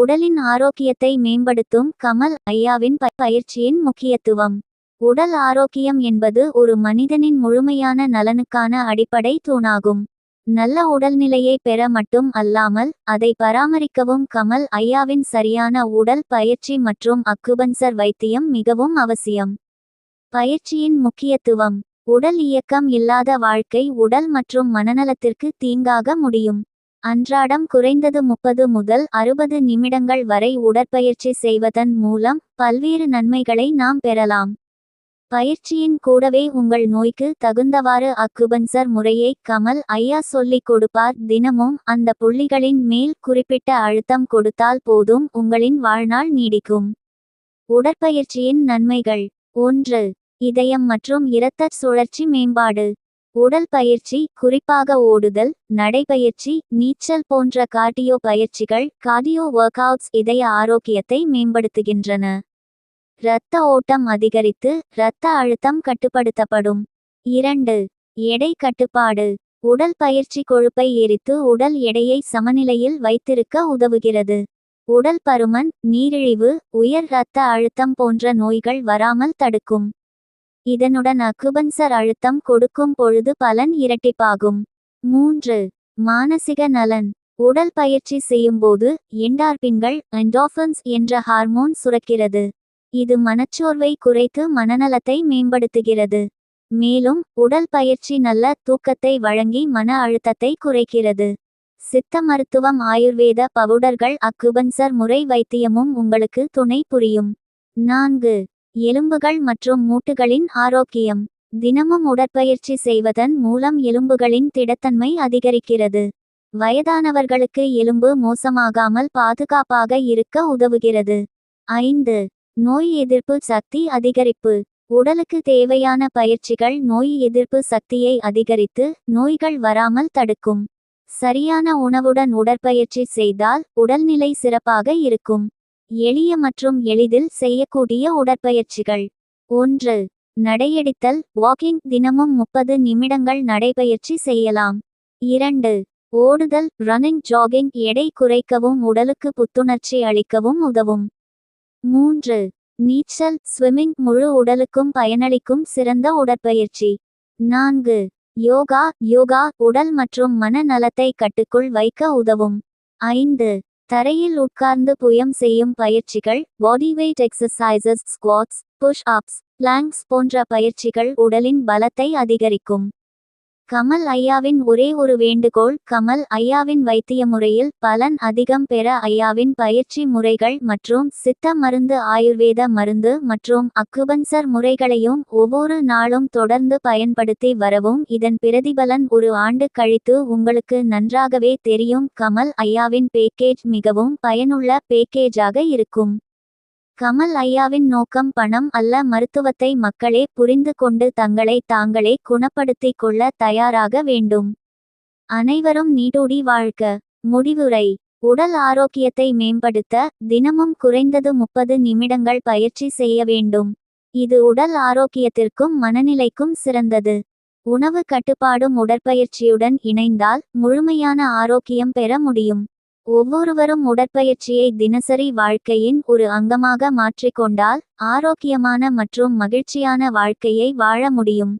உடலின் ஆரோக்கியத்தை மேம்படுத்தும் கமல் ஐயாவின் பயிற்சியின் முக்கியத்துவம். உடல் ஆரோக்கியம் என்பது ஒரு மனிதனின் முழுமையான நலனுக்கான அடிப்படை தூணாகும். நல்ல உடல்நிலையை பெற மட்டும் அல்லாமல் அதை பராமரிக்கவும் கமல் ஐயாவின் சரியான உடல் பயிற்சி மற்றும் அக்குபன்சர் வைத்தியம் மிகவும் அவசியம். பயிற்சியின் முக்கியத்துவம். உடல் இயக்கம் இல்லாத வாழ்க்கை உடல் மற்றும் மனநலத்திற்கு தீங்காக முடியும். அன்றாடம் குறைந்தது முப்பது முதல் அறுபது நிமிடங்கள் வரை உடற்பயிற்சி செய்வதன் மூலம் பல்வேறு நன்மைகளை நாம் பெறலாம். பயிற்சியின் கூடவே உங்கள் நோய்க்கு தகுந்தவாறு அக்குபன்சர் முறையை கமல் ஐயா சொல்லிக் கொடுப்பார். தினமும் அந்த புள்ளிகளின் மேல் குறிப்பிட்ட அழுத்தம் கொடுத்தால் போதும் உங்களின் வாழ்நாள் நீடிக்கும். உடற்பயிற்சியின் நன்மைகள். ஒன்று இதயம் மற்றும் இரத்த சுழற்சி மேம்பாடு. உடல் பயிற்சி குறிப்பாக ஓடுதல் நடைபயிற்சி நீச்சல் போன்ற கார்டியோ பயிற்சிகள் கார்டியோ ஒர்க் இதய ஆரோக்கியத்தை மேம்படுத்துகின்றன. இரத்த ஓட்டம் அதிகரித்து இரத்த அழுத்தம் கட்டுப்படுத்தப்படும். இரண்டு எடை கட்டுப்பாடு. உடல் பயிற்சி கொழுப்பை எரித்து உடல் எடையை சமநிலையில் வைத்திருக்க உதவுகிறது. உடல் பருமன் நீரிழிவு உயர் இரத்த அழுத்தம் போன்ற நோய்கள் வராமல் தடுக்கும். இதனுடன் அக்குபன்சர் அழுத்தம் கொடுக்கும் பொழுது பலன் இரட்டிப்பாகும். மூன்று. மானசிக நலன். உடல் பயிற்சி செய்யும்போது என்டார்பின்கள் அண்டோஃபன்ஸ் என்ற ஹார்மோன் சுரக்கிறது. இது மனச்சோர்வை குறைத்து மனநலத்தை மேம்படுத்துகிறது. மேலும் உடல் பயிற்சி நல்ல தூக்கத்தை வழங்கி மன அழுத்தத்தை குறைக்கிறது. சித்த மருத்துவம் ஆயுர்வேத பவுடர்கள் அக்குபன்சர் முறை வைத்தியமும் உங்களுக்கு துணை புரியும். நான்கு. எலும்புகள் மற்றும் மூட்டுகளின் ஆரோக்கியம். தினமும் உடற்பயிற்சி செய்வதன் மூலம் எலும்புகளின் திடத்தன்மை அதிகரிக்கிறது. வயதானவர்களுக்கு எலும்பு மோசமாகாமல் பாதுகாப்பாக இருக்க உதவுகிறது. ஐந்து நோய் எதிர்ப்பு சக்தி அதிகரிப்பு. உடலுக்கு தேவையான பயிற்சிகள் நோய் எதிர்ப்பு சக்தியை அதிகரித்து நோய்கள் வராமல் தடுக்கும். சரியான உணவுடன் உடற்பயிற்சி செய்தால் உடல்நிலை சிறப்பாக இருக்கும். எளிய மற்றும் எளிதில் செய்யக்கூடிய உடற்பயிற்சிகள். ஒன்று நடையடித்தல். வாக்கிங் தினமும் முப்பது நிமிடங்கள் நடைபயிற்சி செய்யலாம். இரண்டு ஓடுதல். ரன்னிங் ஜாகிங் எடை குறைக்கவும் உடலுக்கு புத்துணர்ச்சி அளிக்கவும் உதவும். மூன்று நீச்சல். ஸ்விம்மிங் முழு உடலுக்கும் பயனளிக்கும் சிறந்த உடற்பயிற்சி. நான்கு யோகா. யோகா உடல் மற்றும் மன நலத்தை கட்டுக்குள் வைக்க உதவும். ஐந்து தரையில் உட்கார்ந்து புயம் செய்யும் பயிற்சிகள் body weight exercises squats push ups planks போன்ற பயிற்சிகள் உடலின் பலத்தை அதிகரிக்கும். கமல் ஐயாவின் ஒரே ஒரு வேண்டுகோள் கமல் ஐயாவின் வைத்திய முறையில் பலன் அதிகம் பெற ஐயாவின் பயிற்சி முறைகள் மற்றும் சித்த மருந்து ஆயுர்வேத மருந்து மற்றும் அக்குபன்சர் முறைகளையும் ஒவ்வொரு நாளும் தொடர்ந்து பயன்படுத்தி வரவும் இதன் பிரதிபலன் ஒரு ஆண்டு கழித்து உங்களுக்கு நன்றாகவே தெரியும். கமல் ஐயாவின் பேக்கேஜ் மிகவும் பயனுள்ள பேக்கேஜாக இருக்கும். கமல் ஐயாவின் நோக்கம் பணம் அல்ல மருத்துவத்தை மக்களே புரிந்து கொண்டு தங்களை தாங்களே குணப்படுத்திக் கொள்ள தயாராக வேண்டும். அனைவரும் நீடூடி வாழ்க. முடிவுரை. உடல் ஆரோக்கியத்தை மேம்படுத்த தினமும் குறைந்தது முப்பது நிமிடங்கள் பயிற்சி செய்ய வேண்டும். இது உடல் ஆரோக்கியத்திற்கும் மனநிலைக்கும் சிறந்தது. உணவு கட்டுப்பாடும் உடற்பயிற்சியுடன் இணைந்தால் முழுமையான ஆரோக்கியம் பெற முடியும். ஒவ்வொருவரும் உடற்பயிற்சியை தினசரி வாழ்க்கையின் ஒரு அங்கமாக மாற்றிக்கொண்டால் ஆரோக்கியமான மற்றும் மகிழ்ச்சியான வாழ்க்கையை வாழ முடியும்.